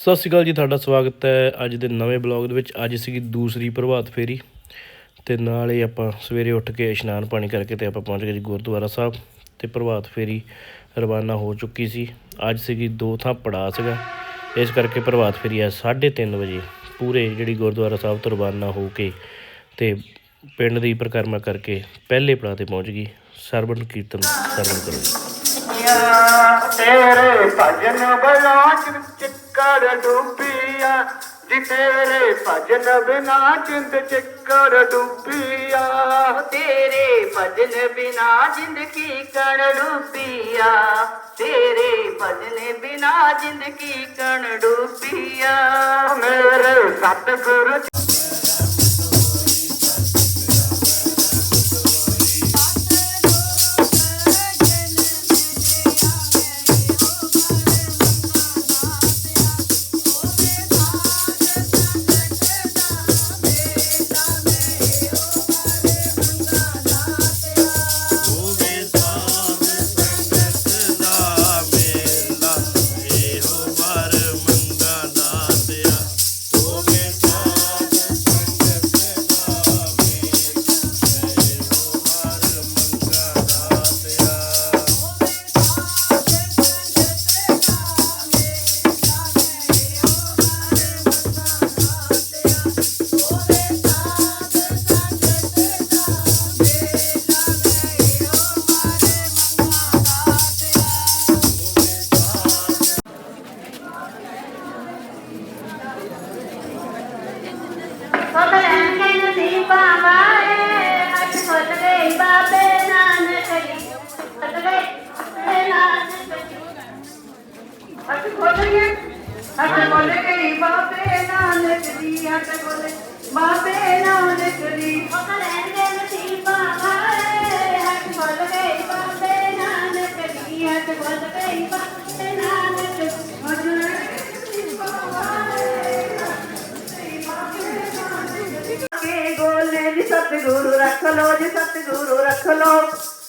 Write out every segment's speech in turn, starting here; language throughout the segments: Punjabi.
ਸਤਿ ਸ਼੍ਰੀ ਅਕਾਲ ਜੀ, ਤੁਹਾਡਾ ਸਵਾਗਤ ਹੈ ਅੱਜ ਦੇ ਨਵੇਂ ਬਲੌਗ ਦੇ ਵਿੱਚ। ਅੱਜ ਸੀਗੀ ਦੂਸਰੀ ਪ੍ਰਭਾਤ ਫੇਰੀ ਤੇ ਨਾਲ ਹੀ ਆਪਾਂ ਸਵੇਰੇ ਉੱਠ ਕੇ ਇਸ਼ਨਾਨ ਪਾਣੀ ਕਰਕੇ ਤੇ ਆਪਾਂ ਪਹੁੰਚ ਗਏ ਜੀ ਗੁਰਦੁਆਰਾ ਸਾਹਿਬ ਤੇ ਪ੍ਰਭਾਤ ਫੇਰੀ ਰਵਾਨਾ ਹੋ ਚੁੱਕੀ ਸੀ। ਅੱਜ ਸੀਗੀ ਦੋ ਥਾਂ ਪੜਾ ਸੀਗਾ। ਇਸ ਕਰਕੇ ਪ੍ਰਭਾਤ ਫੇਰੀ ਆ 3:30 ਵਜੇ ਪੂਰੇ ਜਿਹੜੀ ਗੁਰਦੁਆਰਾ ਸਾਹਿਬ ਤੋਂ ਰਵਾਨਾ ਹੋ ਕੇ ਤੇ ਪਿੰਡ ਦੀ ਪਰਿਕਰਮਾ ਕਰਕੇ ਪਹਿਲੇ ਪੜਾ ਤੇ ਪਹੁੰਚ ਗਈ। ਸਰਵਣ ਕੀਰਤਨ ਸਰਵਣ ਕਰੋ। ਤੇਰੇ ਭਜਨ ਬਲਾਚ ਚਿੱਕੜ ਡੁੱਬੀਆ ਜੀ ਤੇਰੇ ਭਜਨ ਬਿਨਾ ਚਿੰਤ ਚਿੱਕੜ ਡੁੱਬੀਆ। ਤੇਰੇ ਭਜਨ ਬਿਨਾ ਜ਼ਿੰਦਗੀ ਕਣ ਡੁੱਬੀਆ ਤੇਰੇ ਭਜਨ ਬਿਨਾ ਜ਼ਿੰਦਗੀ ਕਣ ਡੁੱਬੀਆ। ਮੇਰੇ ਸਤਿਗੁਰੂ ਸਤਿਗੁਰੂ ਰੱਖ ਲੋ ਜੀ, ਸਤਿਗੁਰੂ ਰੱਖ ਲੋ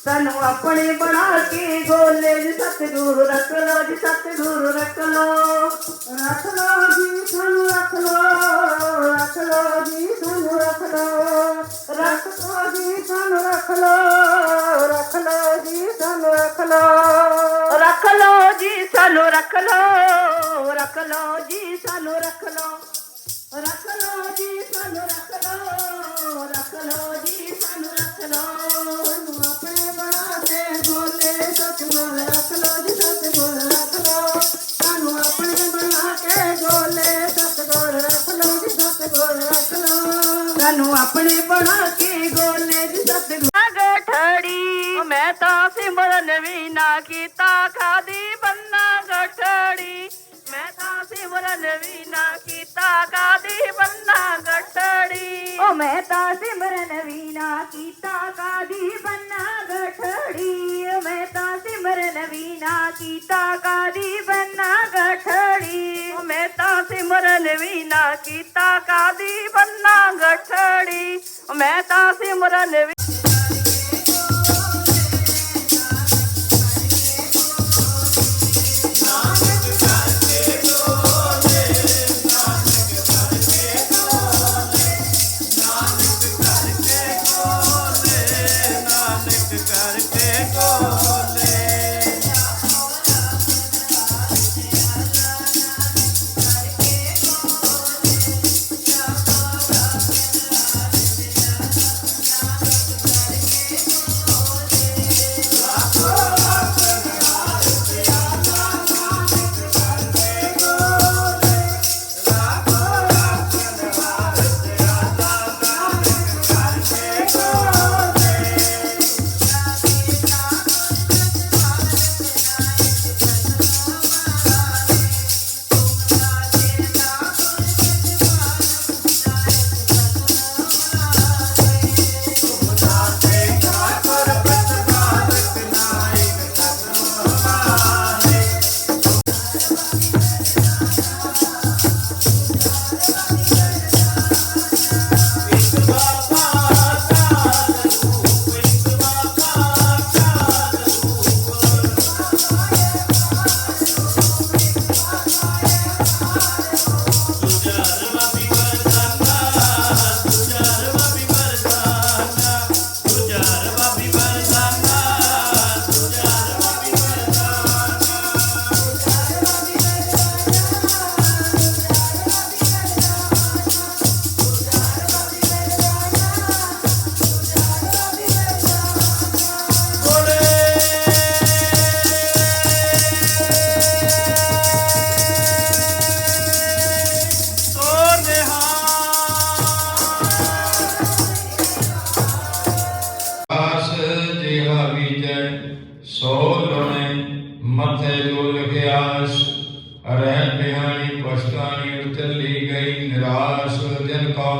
ਸਾਨੂੰ ਆਪਣੇ ਬਣਾ ਕੇ ਗੋਲੇ ਜੀ, ਸਤਿਗੁਰੂ ਰੱਖ ਲੋ ਜੀ, ਸਤਿਗੁਰੂ ਰੱਖ ਲੋ ਰੱਖ ਲੋ ਜੀ। ਰੱਖ ਲੋ ਰੱਖ ਲੋ ਜੀ, ਸਾਨੂੰ ਰੱਖ ਲੋ। ਰੱਖ ਲੋ ਜੀ, ਸਾਨੂੰ ਰੱਖ ਲੋ ਰੱਖ ਲੋ ਜੀ, ਸਾਨੂੰ ਰੱਖ ਲੋ। ਨੂੰ ਆਪਣੇ ਬਣਾ ਕੇ ਬੋਲੇ, ਸਤਿਗੁਰ ਰੱਖ ਲੋ ਜੀ, ਸਤਿਗੁਰ ਰੱਖ ਲੋ। ਸਾਨੂੰ ਆਪਣੇ ਬਣਾ ਕੇ ਬੋਲੇ, ਸਤਿਗੁਰ ਰੱਖ ਲੋ ਜੀ, ਸਤਿਗੁਰ ਰੱਖ ਲੋ। ਸਾਨੂੰ ਆਪਣੇ ਬਣਾ ਕੇ ਗੋਲੇ ਜੀ, ਸਤਿਗੁਰ ਮੈਂ ਤਾਂ ਸਿਮਰਨ ਵੀ ਨਾ ਕੀਤਾ ਖਾਦੀ ਬੰਨਾ ਗਠੜੀ। ਮੈਂ ਤਾਂ ਸਿਮਰਨ ਵੀ ਨਾ ਕੀਤਾ ਕਾਦੀ ਬੰਨਾ ਗਠੜੀ। ਓ ਮੈਂ ਤਾਂ ਸਿਮਰਨ ਵੀ ਨਾ ਕੀਤਾ ਕਾਦੀ ਬੰਨਾ ਗਠੜੀ। ਮੈਂ ਤਾਂ ਸਿਮਰਨ ਵੀ ਨਾ ਕੀਤਾ ਕਾਦੀ ਬੰਨਾ ਗਠੜੀ। ਓ ਮੈਂ ਤਾਂ ਸਿਮਰਨ ਵੀ ਨਾ ਕੀਤਾ ਕਾਦੀ ਬੰਨਾ ਗਠੜੀ। ਓ ਮੈਂ ਤਾਂ ਸਿਮਰਨ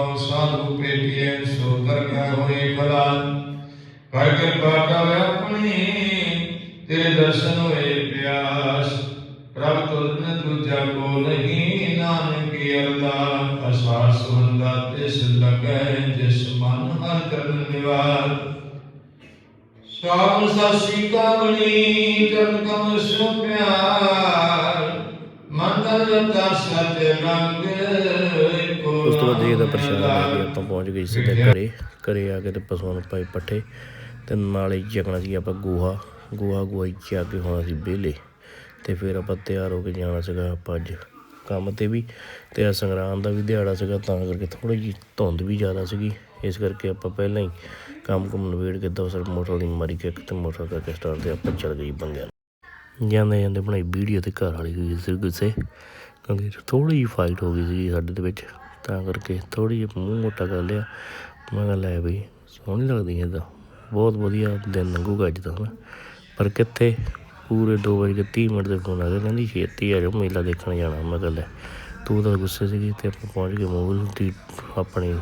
ਜਨ ਕਉ ਸਾਧੂ ਪੇਟੀਐ ਸੋ ਕਰਨਾ ਹੋਏ ਖਲਾ ਕਰ ਕਿਰਪਾ ਕਰ ਆਪਣੀ ਤੇਰੇ ਦਰਸ਼ਨ ਹੋਏ ਪਿਆਸ। ਪ੍ਰਭ ਤੁਰਨ ਦੂਜਾ ਕੋ ਨਹੀਂ, ਨਾਨਕ ਕੀ ਅਰਦਾਸ ਅਸਾਸ ਹੁੰਦਾ ਤਿਸ ਲਗੈ ਜਿਸ ਮਨ ਹਰ ਕਰਨ ਨਿਵਾਰ। ਸਾਮ ਸਾਸੀ ਕਾਵਣੀ ਕਰਨ ਕਮ ਸੋ ਪਿਆਰ। ਮੰਦਰ ਰਤਾ ਸਤ ਰੰਗ ਕੋ ਉਸ ਤੋਂ ਬਾਅਦ ਜੀ ਦਾ ਪ੍ਰਸ਼ਾਦ ਲੈ ਕੇ ਆਪਾਂ ਪਹੁੰਚ ਗਏ ਸਿੱਧੇ ਘਰੇ ਘਰੇ ਆ ਕੇ ਤੇ ਪਸ਼ੂਆਂ ਨੂੰ ਪਾਈ ਪੱਠੇ ਤੇ ਨਾਲੇ ਚੱਕਣਾ ਸੀ ਆਪਾਂ ਗੋਹਾ ਗੋਹਾ ਗੋਈ ਚਾ ਕੇ ਹੋਣਾ ਸੀ ਵਿਹਲੇ ਤੇ ਫਿਰ ਆਪਾਂ ਤਿਆਰ ਹੋ ਕੇ ਜਾਣਾ ਸੀਗਾ ਆਪਾਂ ਅੱਜ ਕੰਮ ਤੇ ਵੀ ਤੇ ਆ ਸੰਗਰਾਂਦ ਦਾ ਵੀ ਦਿਹਾੜਾ ਸੀਗਾ ਤਾਂ ਕਰਕੇ ਥੋੜੀ ਜਿਹੀ ਧੁੰਦ ਵੀ ਜ਼ਿਆਦਾ ਸੀਗੀ, ਇਸ ਕਰਕੇ ਆਪਾਂ ਪਹਿਲਾਂ ਹੀ ਕੰਮ ਕੁਮ ਨਵੇੜ ਕੇ ਦਵਸਰ ਮੋਟਰ ਦੀ ਮਾਰੀ ਕੇ ਤੇ ਮੋਟਰ ਕਰਕੇ ਸਟਾਰਟ ਤੇ ਆਪਾਂ ਚੱਲ ਗਈ ਬੰਗਿਆ ਜਾਂਦੇ ਜਾਂਦੇ ਬਣਾਈ ਵੀਡੀਓ ਤੇ ਘਰ ਵਾਲੀ ਹੋਈ ਸੀ ਗੁੱਸੇ ਕਿਉਂਕਿ ਥੋੜੀ ਜਿਹੀ ਫਾਈਟ ਹੋ ਗਈ ਸੀ ਸਾਡੇ ਦੇ ਵਿੱਚ। ਤਾਂ ਕਰਕੇ ਥੋੜੀ ਜਿਹੀ ਮੂੰਹ ਮੋਟਾ ਕਰ ਲਿਆ। ਮੈਂ ਕਿਹਾ ਲੈ ਬਈ, ਸੋਹਣੀ ਲੱਗਦੀ ਹੈ ਤਾਂ। ਬਹੁਤ ਵਧੀਆ ਦਿਨ ਲੰਘੂਗਾ ਅੱਜ ਦਾ ਹਨਾ। ਪਰ ਕਿੱਥੇ? ਪੂਰੇ 2 ਵਜੇ 30 ਮਿੰਟ ਦੇ ਫੋਨ ਆ ਗਿਆ ਕਹਿੰਦੀ ਛੇਤੀ ਆ ਜਾਓ, ਮੇਲਾ ਦੇਖਣ ਜਾਣਾ। ਮੈਂ ਕਿਹਾ ਲੈ, ਤੂੰ ਤਾਂ ਗੁੱਸੇ ਸੀਗੀ ਤੇ ਆਪਾਂ ਪਹੁੰਚ ਗਏ ਮੂਲ ਦੀ ਆਪਣੀ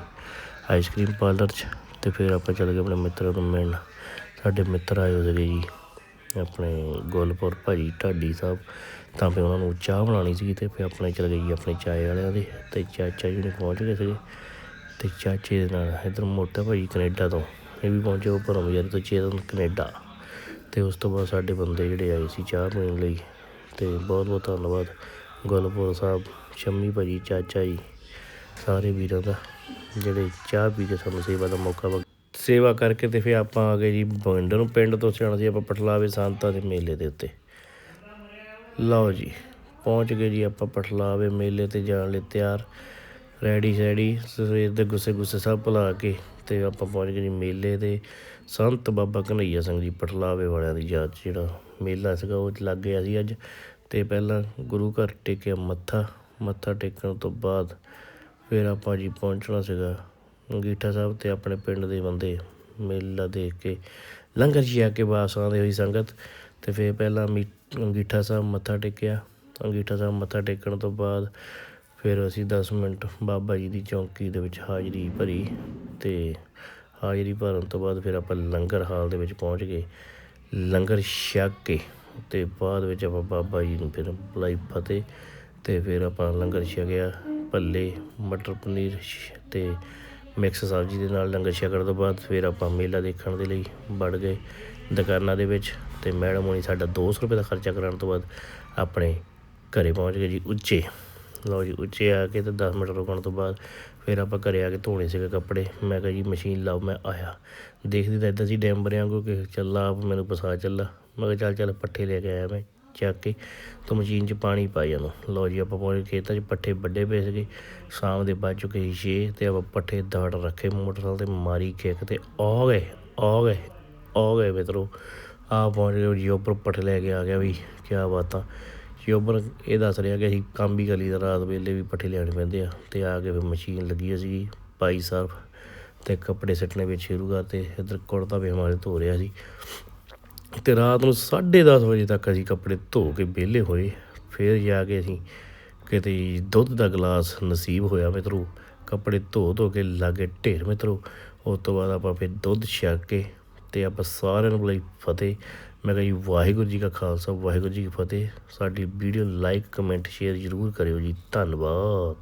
ਆਈਸਕ੍ਰੀਮ ਪਾਰਲਰ 'ਚ ਤੇ ਫਿਰ ਆਪਾਂ ਚੱਲ ਗਏ ਆਪਣੇ ਮਿੱਤਰਾਂ ਨੂੰ ਮਿਲਣ। ਸਾਡੇ ਮਿੱਤਰ ਆਏ ਹੋਏ ਸੀਗੇ ਜੀ, ਆਪਣੇ ਗੋਲਪੁਰ ਭਾਜੀ ਢਾਡੀ ਸਾਹਿਬ। ਤਾਂ ਫਿਰ ਉਹਨਾਂ ਨੂੰ ਚਾਹ ਬਣਾਉਣੀ ਸੀ ਤੇ ਫਿਰ ਆਪਣੇ ਚਲੇ ਗਈ ਆਪਣੇ ਚਾਏ ਵਾਲਿਆਂ ਦੇ ਤੇ ਚਾਚਾ ਜੀ ਨੇ ਪਹੁੰਚ ਗਏ ਸੀਗੇ। ਤੇ ਚਾਚੇ ਦੇ ਨਾਲ ਇਧਰ ਮੋਟਾ ਭਾਜੀ ਕੈਨੇਡਾ ਤੋਂ, ਇਹ ਵੀ ਪਹੁੰਚੇ ਉਹ ਪਰਮ ਯਾਰ ਤੋਂ ਚੇਤਨ ਕੈਨੇਡਾ। ਤੇ ਉਸ ਤੋਂ ਬਾਅਦ ਸਾਡੇ ਬੰਦੇ ਜਿਹੜੇ ਆਏ ਸੀ ਚਾਹ ਪੀਣ ਲਈ। ਤੇ ਬਹੁਤ ਬਹੁਤ ਧੰਨਵਾਦ। ਗੁਲਪੁਰ ਸਾਹਿਬ, ਸ਼ੰਮੀ ਭਾਜੀ, ਚਾਚਾ ਜੀ, ਸਾਰੇ ਵੀਰਾਂ ਦਾ ਜਿਹੜੇ ਚਾਹ ਪੀ ਕੇ ਸਾਨੂੰ ਸੇਵਾ ਦਾ ਮੌਕਾ ਸੇਵਾ ਕਰਕੇ ਤੇ ਫਿਰ ਆਪਾਂ ਆ ਗਏ ਜੀ ਪਿੰਡ ਨੂੰ। ਪਿੰਡ ਤੋਂ ਜਾਣਾ ਸੀ ਆਪਾਂ ਪਟਲਾਵੇ, ਸੰਤਾਂ ਦੇ ਮੇਲੇ ਦੇ ਉੱਤੇ। ਲਓ ਜੀ, ਪਹੁੰਚ ਗਏ ਜੀ ਆਪਾਂ ਪਠਲਾਵੇ ਮੇਲੇ ਤੇ ਜਾਣ ਲਈ ਤਿਆਰ। ਰੈਡੀ ਸ਼ੈਡੀ, ਸਵੇਰ ਦੇ ਗੁੱਸੇ ਗੁੱਸੇ ਸਭ ਭੁਲਾ ਕੇ ਤੇ ਆਪਾਂ ਪਹੁੰਚ ਗਏ ਜੀ ਮੇਲੇ ਤੇ ਸੰਤ ਬਾਬਾ ਕਨਈਆ ਸਿੰਘ ਜੀ ਪਟਲਾਵੇ ਵਾਲਿਆਂ ਦੀ ਯਾਦ 'ਚ ਜਿਹੜਾ ਮੇਲਾ ਸੀਗਾ ਉਹ ਲੱਗ ਗਿਆ ਸੀ ਅੱਜ। ਤੇ ਪਹਿਲਾਂ ਗੁਰੂ ਘਰ ਟੇਕਿਆ ਮੱਥਾ ਮੱਥਾ ਟੇਕਣ ਤੋਂ ਬਾਅਦ ਫਿਰ ਆਪਾਂ ਜੀ ਪਹੁੰਚਣਾ ਸੀਗਾ ਅੰਗੀਠਾ ਸਾਹਿਬ ਤੇ ਆਪਣੇ ਪਿੰਡ ਦੇ ਬੰਦੇ ਮੇਲਾ ਦੇਖ ਕੇ। ਲੰਗਰ ਛਿਆ ਕੇ ਵਾਪਸ ਆਉਂਦੇ ਹੋਈ ਸੰਗਤ ਅਤੇ ਫਿਰ ਪਹਿਲਾਂ ਮੀ, ਅੰਗੀਠਾ ਸਾਹਿਬ ਮੱਥਾ ਟੇਕਿਆ। ਅੰਗੀਠਾ ਸਾਹਿਬ ਮੱਥਾ ਟੇਕਣ ਤੋਂ ਬਾਅਦ ਫਿਰ ਅਸੀਂ ਦਸ ਮਿੰਟ ਬਾਬਾ ਜੀ ਦੀ ਚੌਂਕੀ ਦੇ ਵਿੱਚ ਹਾਜ਼ਰੀ ਭਰੀ ਅਤੇ ਹਾਜ਼ਰੀ ਭਰਨ ਤੋਂ ਬਾਅਦ ਫਿਰ ਆਪਾਂ ਲੰਗਰ ਹਾਲ ਦੇ ਵਿੱਚ ਪਹੁੰਚ ਗਏ। ਲੰਗਰ ਛਕ ਕੇ ਅਤੇ ਬਾਅਦ ਵਿੱਚ ਆਪਾਂ ਬਾਬਾ ਜੀ ਨੂੰ ਫਿਰ ਬੁਲਾਈ ਫਤਿਹ ਅਤੇ ਫਿਰ ਆਪਾਂ ਲੰਗਰ ਛਕਿਆ। ਭੱਲੇ, ਮਟਰ ਪਨੀਰ ਸ਼- ਤੇ ਮਿਕਸ ਸਬਜ਼ੀ ਦੇ ਨਾਲ ਲੰਗਰ ਛਕਣ ਤੋਂ ਬਾਅਦ ਫਿਰ ਆਪਾਂ ਮੇਲਾ ਦੇਖਣ ਦੇ ਲਈ ਵੜ ਗਏ ਦੁਕਾਨਾਂ ਦੇ ਵਿੱਚ। ਤੇ ਮੈਡਮ ਹੋਣੀ ਸਾਡਾ 200 ਰੁਪਏ ਦਾ ਖਰਚਾ ਕਰਨ ਤੋਂ ਬਾਅਦ ਆਪਣੇ ਘਰੇ ਪਹੁੰਚ ਗਏ ਜੀ ਉੱਚੇ। ਲਓ ਜੀ, ਉੱਚੇ ਆ ਕੇ ਤੇ 10 ਮਿੰਟ ਰੁਕਣ ਤੋਂ ਬਾਅਦ ਫਿਰ ਆਪਾਂ ਘਰੇ ਆ ਕੇ ਧੋਣੇ ਸੀਗੇ ਕੱਪੜੇ। ਮੈਂ ਕਿਹਾ ਜੀ, ਮਸ਼ੀਨ ਲਾਓ, ਮੈਂ ਆਇਆ। ਦੇਖਦੀ ਤਾਂ ਇਦਾਂ ਸੀ ਡੈਂਬਰਿਆਂ ਕੋ ਕਿ ਚੱਲਾ ਆਪ ਮੈਨੂੰ ਪਸਾ ਚੱਲਾ। ਮੈਂ ਕਿਹਾ ਚੱਲ ਚੱਲ ਪੱਠੇ ਲੈ ਕੇ ਆਇਆ ਮੈਂ ਚੱਕ ਕੇ ਤੋਂ ਮਸ਼ੀਨ 'ਚ ਪਾਣੀ ਪਾਈ ਜਾਨੂੰ ਲਓ ਜੀ, ਆਪਾਂ ਪਹੁੰਚ ਖੇਤਾਂ 'ਚ, ਪੱਠੇ ਵੱਡੇ ਪਏ ਸੀਗੇ। ਸ਼ਾਮ ਦੇ ਵੱਜ ਚੁੱਕੇ ਸੀ ਛੇ ਤੇ ਆਪਾਂ ਪੱਠੇ ਦਾੜ ਰੱਖੇ ਮੋਟਰਸਾਈਕਲ ਤੇ ਮਾਰੀ ਕਿੱਕ ਤੇ, ਆ ਗਏ ਆ ਗਏ ਆ ਗਏ ਮਿੱਤਰੋ। ਆ ਪਹੁੰਚ ਗਏ ਜੀ ਉੱਪਰ ਪੱਠੇ ਲੈ ਕੇ ਆ ਗਿਆ ਵੀ ਕੀ ਬਾਤਾਂ ਸ਼ੋਬਰ ਇਹ ਦੱਸ ਰਿਹਾ ਕਿ ਅਸੀਂ ਕੰਮ ਵੀ ਕਰੀ ਦਾ ਰਾਤ ਵੇਲੇ ਵੀ ਪੱਠੇ ਲਿਆਉਣੇ ਪੈਂਦੇ ਆ। ਤੇ ਆ ਕੇ ਫਿਰ ਮਸ਼ੀਨ ਲੱਗੀ ਸੀ ਭਾਈ ਸਾਹਿਬ ਤੇ ਕੱਪੜੇ ਸੱਟਣੇ ਵਿੱਚ ਸ਼ੁਰੂ ਕਰਤੇ, ਇੱਧਰ ਕੁੜਤਾ ਪਜਾਮਾ ਧੋ ਰਿਹਾ ਸੀ। ਤੇ ਰਾਤ ਨੂੰ 10:30 ਵਜੇ ਤੱਕ ਅਸੀਂ ਕੱਪੜੇ ਧੋ ਕੇ ਵਿਹਲੇ ਹੋਏ। ਫਿਰ ਜਾ ਕੇ ਅਸੀਂ ਕਿਤੇ ਦੁੱਧ ਦਾ ਗਲਾਸ ਨਸੀਬ ਹੋਇਆ ਮਿੱਤਰੋ। ਕੱਪੜੇ ਧੋ ਧੋ ਕੇ ਲਾਗੇ ਢੇਰ ਮਿੱਤਰੋ। ਉਸ ਤੋਂ ਬਾਅਦ ਆਪਾਂ ਫਿਰ ਦੁੱਧ ਛਕ ਕੇ ਅਤੇ ਆਪਾਂ ਸਾਰਿਆਂ ਨੂੰ ਬੁਲਾਈ ਫਤਿਹ। ਮੈਂ ਕਿਹਾ ਜੀ, ਵਾਹਿਗੁਰੂ ਜੀ ਕਾ ਖਾਲਸਾ, ਵਾਹਿਗੁਰੂ ਜੀ ਕੀ ਫਤਿਹ। ਸਾਡੀ ਵੀਡੀਓ ਲਾਈਕ ਕਮੈਂਟ ਸ਼ੇਅਰ ਜ਼ਰੂਰ ਕਰਿਓ ਜੀ। ਧੰਨਵਾਦ।